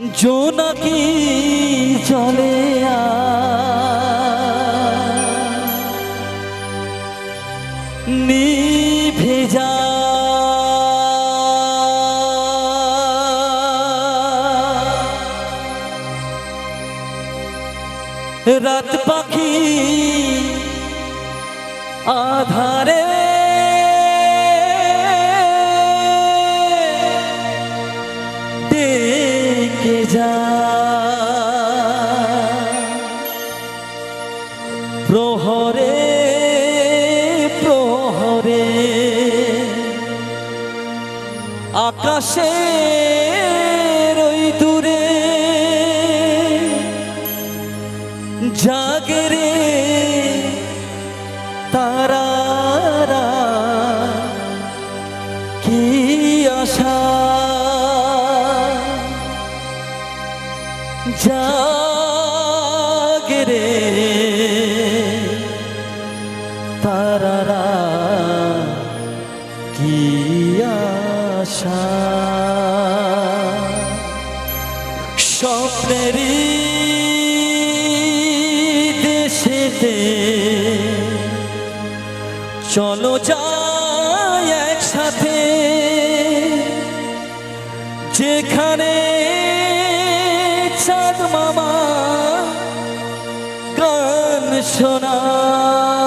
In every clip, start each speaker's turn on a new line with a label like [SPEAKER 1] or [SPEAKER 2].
[SPEAKER 1] জোনাকি চলে নিভে যা রাত পাখি আধারে যা। প্রহরে প্রহরে আকাশে রে তারারা কি আশা? স্বপ্নেরই দেশেতে চলো যাই একসাথে। যেখানে চাঁদ মামা গান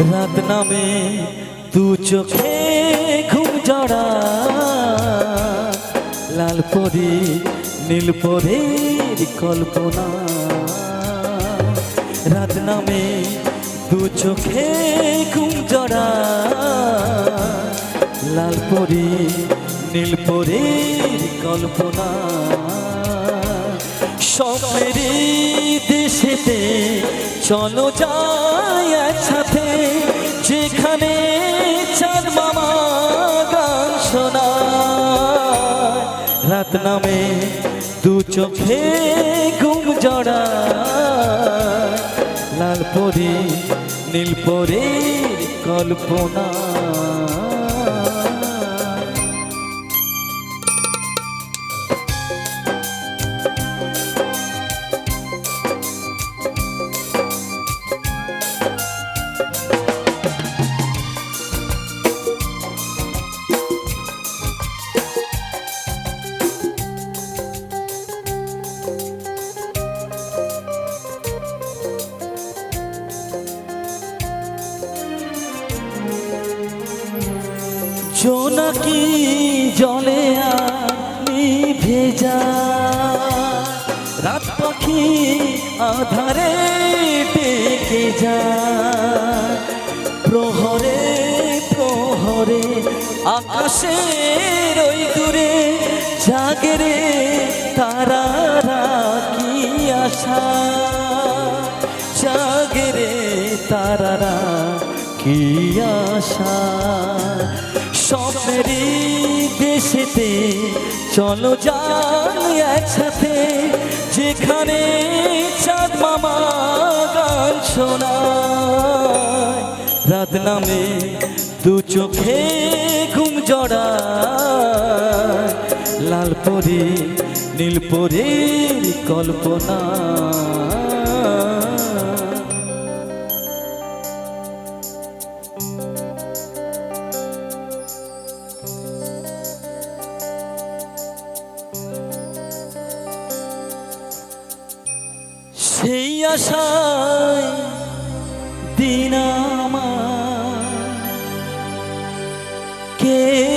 [SPEAKER 1] রাত নামে দু চোখে ঘুম জড়া। লাল পরি, নীল পরের কল্পনা। রাত নামে দু চোখে ঘুম জড়া। লাল পরি, নীল পরের কল্পনা। স্বপ্নেরই দেশেতে চলো যাই একসাথে যেখানে চাঁদ মামা গান শোনা রাত নামে দু চোখে ঘুম জড়া লাল পরে, নীল পরে কল্পনা। জোনাকি জলে আমি ভেজা? রাত পাখি আধারে ডেকে যা প্রহরে প্রহরে, আকাশের ওই দূরে জাগে রে তারারা কি আশা। জাগে রে তারারা কি আশা। স্বপ্নেরই দেশেতে চলো যাই একসাথে, যেখানে চাঁদ মামা গান শোনায়। রাত নামে দু চোখে ঘুম জড়া লাল পরি, নীল পরীর কল্পনা। আশায় দিন আমার। কেটে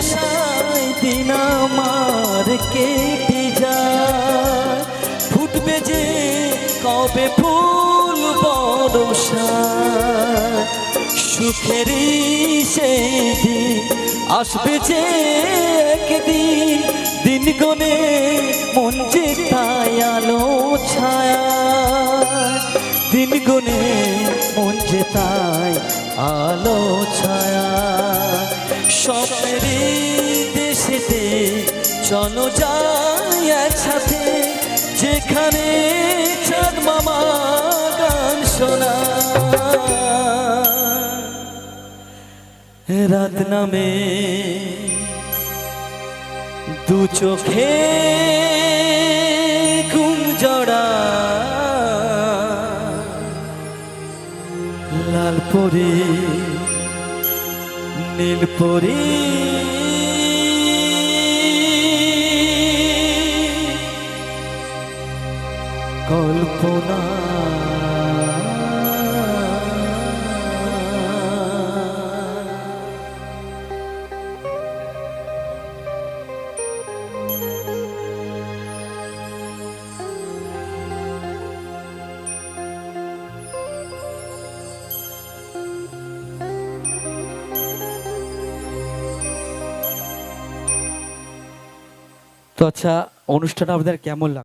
[SPEAKER 1] আশায় দিন আমার কেটে যায়। ফুটবে যে কবে ফুল বরষা। সুখেরই সেই দিন আসবে যে একদিন। দিন গনে মন যে আলো ছায়া। দিন গনে মন যে আলো ছায়া। স্বপ্নেরই দেশেতে চলো যাই একসাথে। যেখানে চাঁদ মামা গান শোনা রাত নামে দু চোখে ঘুম জড়া লাল পরে নীল পরি। কল্পনা তো আচ্ছা অনুষ্ঠান আপনাদের কেমন লাগল?